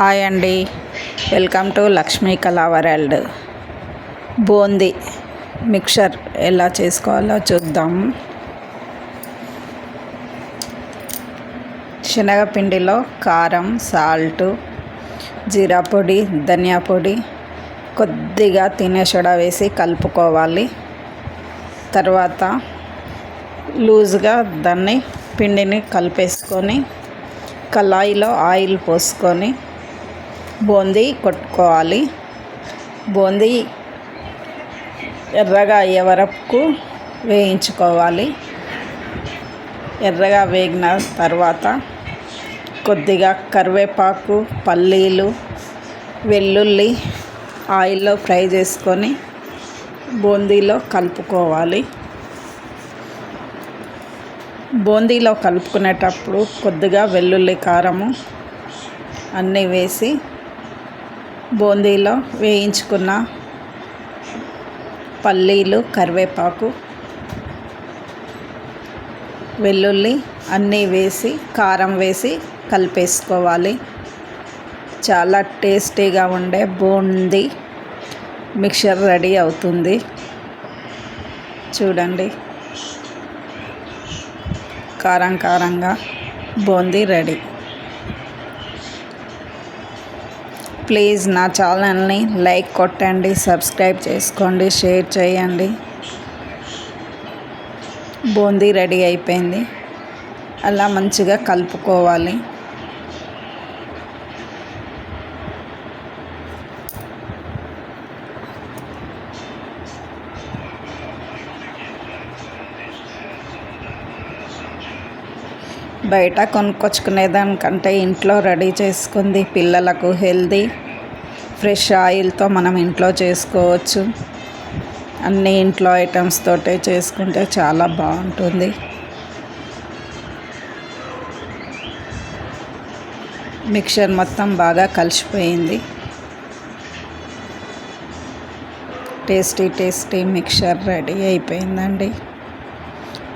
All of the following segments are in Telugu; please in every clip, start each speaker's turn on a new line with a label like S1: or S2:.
S1: హాయ్ అండి. వెల్కమ్ టు లక్ష్మీ కళా వరల్డ్. బూందీ మిక్చర్ ఎలా చేసుకోవాలో చూద్దాం. శనగపిండిలో కారం సాల్ట్ జీరా పొడి ధనియా పొడి కొద్దిగా తినే సోడా వేసి కలుపుకోవాలి. తర్వాత లూజ్గా దాన్ని పిండిని కలిపేసుకొని కళాయిలో ఆయిల్ పోసుకొని బూందీ కొట్టుకోవాలి. బూందీ ఎర్రగా అయ్యే వరకు వేయించుకోవాలి. ఎర్రగా వేగిన తర్వాత కొద్దిగా కరివేపాకు పల్లీలు వెల్లుల్లి ఆయిల్లో ఫ్రై చేసుకొని బూందీలో కలుపుకోవాలి. బూందీలో కలుపుకునేటప్పుడు కొద్దిగా వెల్లుల్లి కారము అన్నీ వేసి బూందీలో వేయించుకున్న పల్లీలు కరివేపాకు వెల్లుల్లి అన్నీ వేసి కారం వేసి కలిపేసుకోవాలి. చాలా టేస్టీగా ఉండే బూందీ మిక్చర్ రెడీ అవుతుంది. చూడండి. కారం కారంగా బూందీ రెడీ. ప్లీజ్ నా ఛానల్ని లైక్ కొట్టండి సబ్స్క్రైబ్ చేసుకోండి షేర్ చేయండి. బూందీ రెడీ అయిపోయింది. అలా మంచిగా కలుపుకోవాలి. బయట కొనుక్కొచ్చుకునే దానికంటే ఇంట్లో రెడీ చేసుకుంది. పిల్లలకు హెల్దీ ఫ్రెష్ ఆయిల్తో మనం ఇంట్లో చేసుకోవచ్చు. అన్ని ఇంట్లో ఐటమ్స్ తోటే చేసుకుంటే చాలా బాగుంటుంది. మిక్చర్ మొత్తం బాగా కలిసిపోయింది. టేస్టీ టేస్టీ మిక్చర్ రెడీ అయిపోయిందండి.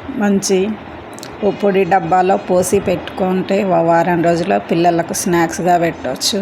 S1: మంచి పొడి డబ్బాలో పోసి పెట్టుకుంటే వారం రోజుల్లో పిల్లలకు స్నాక్స్గా పెట్టవచ్చు